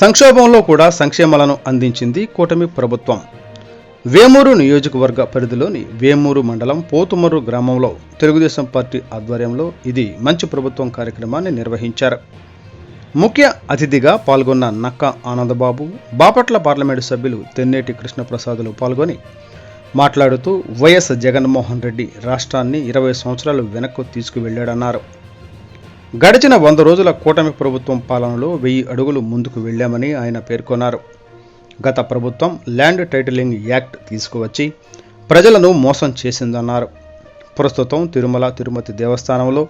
సంక్షోభంలో కూడా సంక్షేమాలను అందించింది కూటమి ప్రభుత్వం. వేమూరు నియోజకవర్గ పరిధిలోని వేమూరు మండలం పోతుమర్రు గ్రామంలో తెలుగుదేశం పార్టీ ఆధ్వర్యంలో ఇది మంచి ప్రభుత్వం కార్యక్రమాన్ని నిర్వహించారు. ముఖ్య అతిథిగా పాల్గొన్న నక్క ఆనందబాబు బాపట్ల పార్లమెంటు సభ్యులు తెన్నేటి కృష్ణప్రసాదులు పాల్గొని మాట్లాడుతూ వైఎస్ జగన్మోహన్ రెడ్డి రాష్ట్రాన్ని ఇరవై సంవత్సరాలు వెనక్కు తీసుకువెళ్ళాడన్నారు గడిచిన వంద రోజుల కూటమి ప్రభుత్వం పాలనలో వెయ్యి అడుగులు ముందుకు వెళ్ళామని ఆయన పేర్కొన్నారు. గత ప్రభుత్వం ల్యాండ్ టైటిలింగ్ యాక్ట్ తీసుకువచ్చి ప్రజలను మోసం చేసిందన్నారు. ప్రస్తుతం తిరుమల తిరుమతి దేవస్థానంలో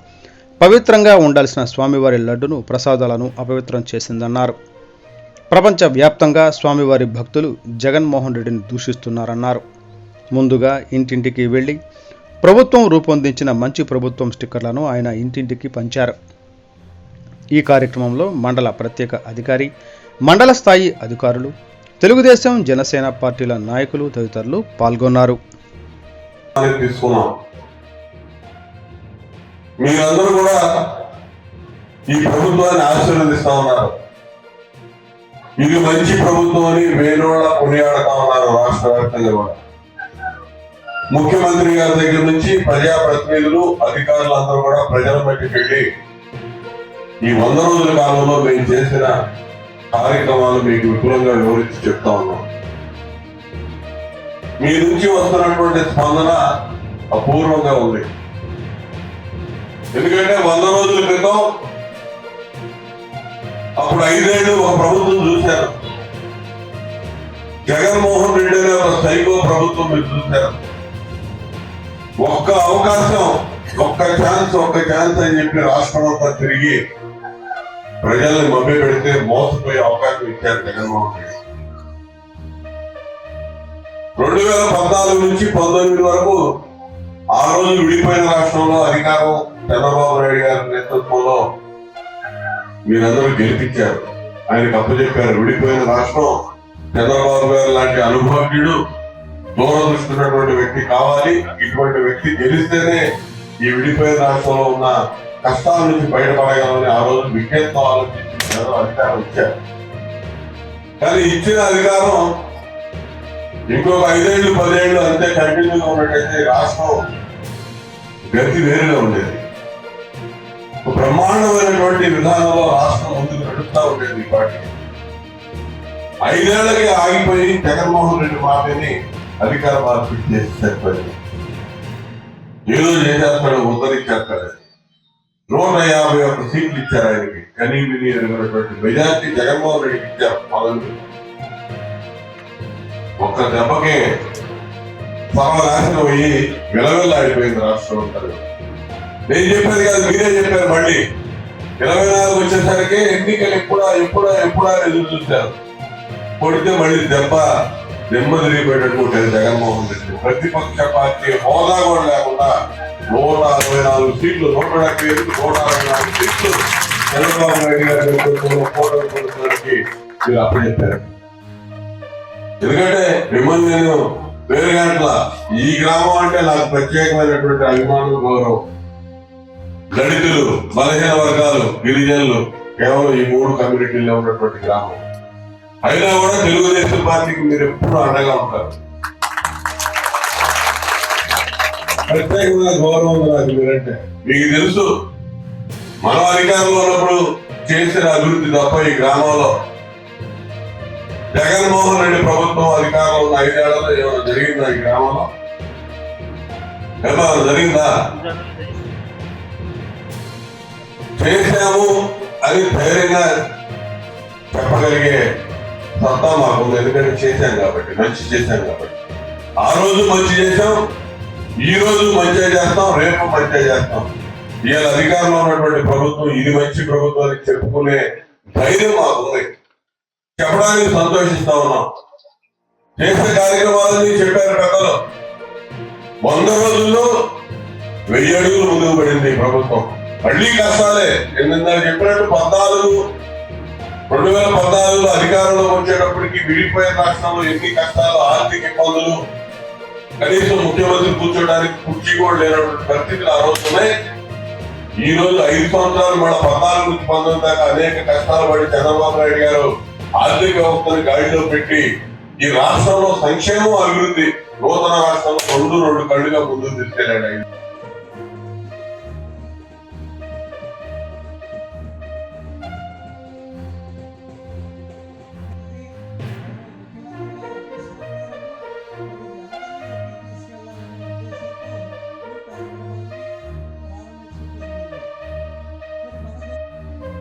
పవిత్రంగా ఉండాల్సిన స్వామివారి లడ్డును ప్రసాదాలను అపవిత్రం చేసిందన్నారు. ప్రపంచవ్యాప్తంగా స్వామివారి భక్తులు జగన్మోహన్ రెడ్డిని దూషిస్తున్నారన్నారు. ముందుగా ఇంటింటికి వెళ్ళి ప్రభుత్వం రూపొందించిన మంచి ప్రభుత్వం స్టిక్కర్లను ఆయన ఇంటింటికి పంచారు. ఈ కార్యక్రమంలో మండల ప్రత్యేక అధికారి మండల స్థాయి అధికారులు తెలుగుదేశం జనసేన పార్టీల నాయకులు తదితరులు పాల్గొన్నారు. మీరందరూ కూడా ఈ ప్రభుత్వాన్ని ఆశీర్వదిస్తా ఉన్నారు. ఇది మంచి ప్రభుత్వం అని వేణోళ్ళ కొనియాడతా ఉన్నారు రాష్ట్ర వ్యాప్తంగా కూడా. ముఖ్యమంత్రి గారి దగ్గర నుంచి ప్రజాప్రతినిధులు అధికారులు అందరూ కూడా ప్రజల మధ్యకి వెళ్ళి ఈ వంద రోజుల కాలంలో మేము చేసిన కార్యక్రమాలు మీకు విపులంగా వివరించి చెప్తా ఉన్నాం. మీ నుంచి వస్తున్నటువంటి స్పందన అపూర్వంగా ఉంది. ఎందుకంటే వంద రోజుల క్రితం అప్పుడు ఐదేళ్ళు ఒక ప్రభుత్వం చూశారు. జగన్మోహన్ రెడ్డి అనే ఒక సైకో ప్రభుత్వం మీరు చూశారు. ఒక్క అవకాశం ఒక్క ఛాన్స్ ఒక్క ఛాన్స్ అని చెప్పి రాష్ట్రం అంతా తిరిగి ప్రజల్ని మభ్య పెడితే మోసపోయే అవకాశం ఇచ్చారు జగన్మోహన్ రెడ్డి రెండు వేల పద్నాలుగు నుంచి పంతొమ్మిది వరకు ఆ రోజు విడిపోయిన రాష్ట్రంలో అధికారం చంద్రబాబు నాయుడు గారి నేతృత్వంలో మీరందరూ గెలిపించారు. ఆయనకు అప్పచెప్పారు విడిపోయిన రాష్ట్రం చంద్రబాబు గారు లాంటి అనుభవజ్ఞుడు దూరదృష్టి ఉన్నటువంటి వ్యక్తి కావాలి. ఇటువంటి వ్యక్తి గెలిస్తేనే ఈ విడిపోయిన రాష్ట్రంలో ఉన్న కష్టాల నుంచి బయటపడగలని ఆ రోజు విజ్ఞప్తి ఆలోచించారు అధికారం ఇచ్చారు కానీ ఇచ్చిన అధికారం ఇంకొక ఐదేళ్ళు పదేళ్ళు అంతే కంటిన్యూగా ఉన్నట్టయితే రాష్ట్రం గతి వేరుగా ఉండేది. బ్రహ్మాండమైనటువంటి విధానంలో రాష్ట్రం ముందుకు నడుస్తూ ఉండేది ఈ పార్టీ. ఐదేళ్ళకి ఆగిపోయి జగన్మోహన్ రెడ్డి పార్టీని అధికార మార్పిడి చేసి సరిపోయింది ఏదో చేసేస్తాడు ఉద్ధరించేస్తాడు యాభై ఒక్క సీట్లు ఇచ్చారు ఆయనకి. కనీ విని ఎరుగినటువంటి మెజార్టీ జగన్మోహన్ రెడ్డికి ఇచ్చారు పదవి. ఒక్క దెబ్బకే సర్వనాశనం అయ్యి విలవిల్లాడిపోయింది రాష్ట్రం అంటారు నేను చెప్పేది కాదు మీరే చెప్పారు మళ్ళీ. ఇరవై నాలుగు వచ్చేసరికి ఎన్నికలు ఎప్పుడా ఎప్పుడా ఎప్పుడా ఎదురు చూశారు. కొడితే మళ్ళీ దెబ్బ నెమ్మదిరిగిపోయేటట్టు ఉంటుంది జగన్మోహన్ రెడ్డి. ప్రతిపక్ష పార్టీ హోదా కూడా లేకుండా నూట అరవై నాలుగు సీట్లు నూట డెబ్బై ఐదు నూట అరవై నాలుగు సీట్లు చంద్రబాబు నాయుడు గారి నేతృత్వంలో పోటీ మీరు అప్పచెప్పారు ఎందుకంటే మిమ్మల్ని నేను వేరు గంటల ఈ గ్రామం అంటే నాకు ప్రత్యేకమైనటువంటి అభిమానం గౌరవం. దళితులు బలహీన వర్గాలు గిరిజనులు కేవలం ఈ మూడు కమ్యూనిటీల్లో ఉన్నటువంటి గ్రామం. అయినా కూడా తెలుగుదేశం పార్టీకి మీరు ఎప్పుడు అండగా ఉంటారు. ప్రత్యేకమైన గౌరవం నాకు మీరంటే. మీకు తెలుసు మనం అధికారంలో ఉన్నప్పుడు చేసిన అభివృద్ధి తప్ప ఈ గ్రామంలో జగన్మోహన్ రెడ్డి ప్రభుత్వం అధికారంలో ఉన్న ఐదేళ్ళలో ఏమైనా జరిగిందా ఈ గ్రామంలో? ఏమైనా జరిగిందా? చేశాము అని ధైర్యంగా చెప్పగలిగే సత్తా మాకుంది. ఎందుకంటే చేశాం కాబట్టి మంచి చేశాం కాబట్టి. ఆ రోజు మంచి చేశాం ఈ రోజు మంచిగా చేస్తాం రేపు మంచిగా చేస్తాం. ఇవాళ అధికారంలో ఉన్నటువంటి ప్రభుత్వం ఇది మంచి ప్రభుత్వం అని చెప్పుకునే ధైర్యం మాకుంది చెప్పడానికి సంతోషిస్తా ఉన్నాం. చేసే కార్యక్రమాలని చెప్పారు పెద్దలు. వంద రోజుల్లో వెయ్యి అడుగులు ముందుకు పడింది ప్రభుత్వం. మళ్ళీ కష్టాలే. ఎందుకంటే చెప్పినట్టు పద్నాలుగు రెండు వేల పద్నాలుగులో అధికారంలోకి వచ్చేటప్పటికి విడిపోయిన రాష్ట్రంలో ఎన్ని కష్టాలు ఆర్థిక ఇబ్బందులు కనీసం ముఖ్యమంత్రి కూర్చోడానికి కుర్చీ కూడా లేనటువంటి పరిస్థితులు ఆ రోజు ఉన్నాయి. ఈ రోజు ఐదు సంవత్సరాలు మన పద్నాలుగు నుంచి పంతొమ్మిది దాకా అనేక కష్టాలు పడి చంద్రబాబు నాయుడు గారు ఆర్థిక వ్యవస్థను గాడిలో పెట్టి ఈ రాష్ట్రంలో సంక్షేమం అభివృద్ధి నూతన రాష్ట్రంలో రెండు రెండు కళ్ళుగా ముందుకు తీసుకెళ్ళాడు ఆయన.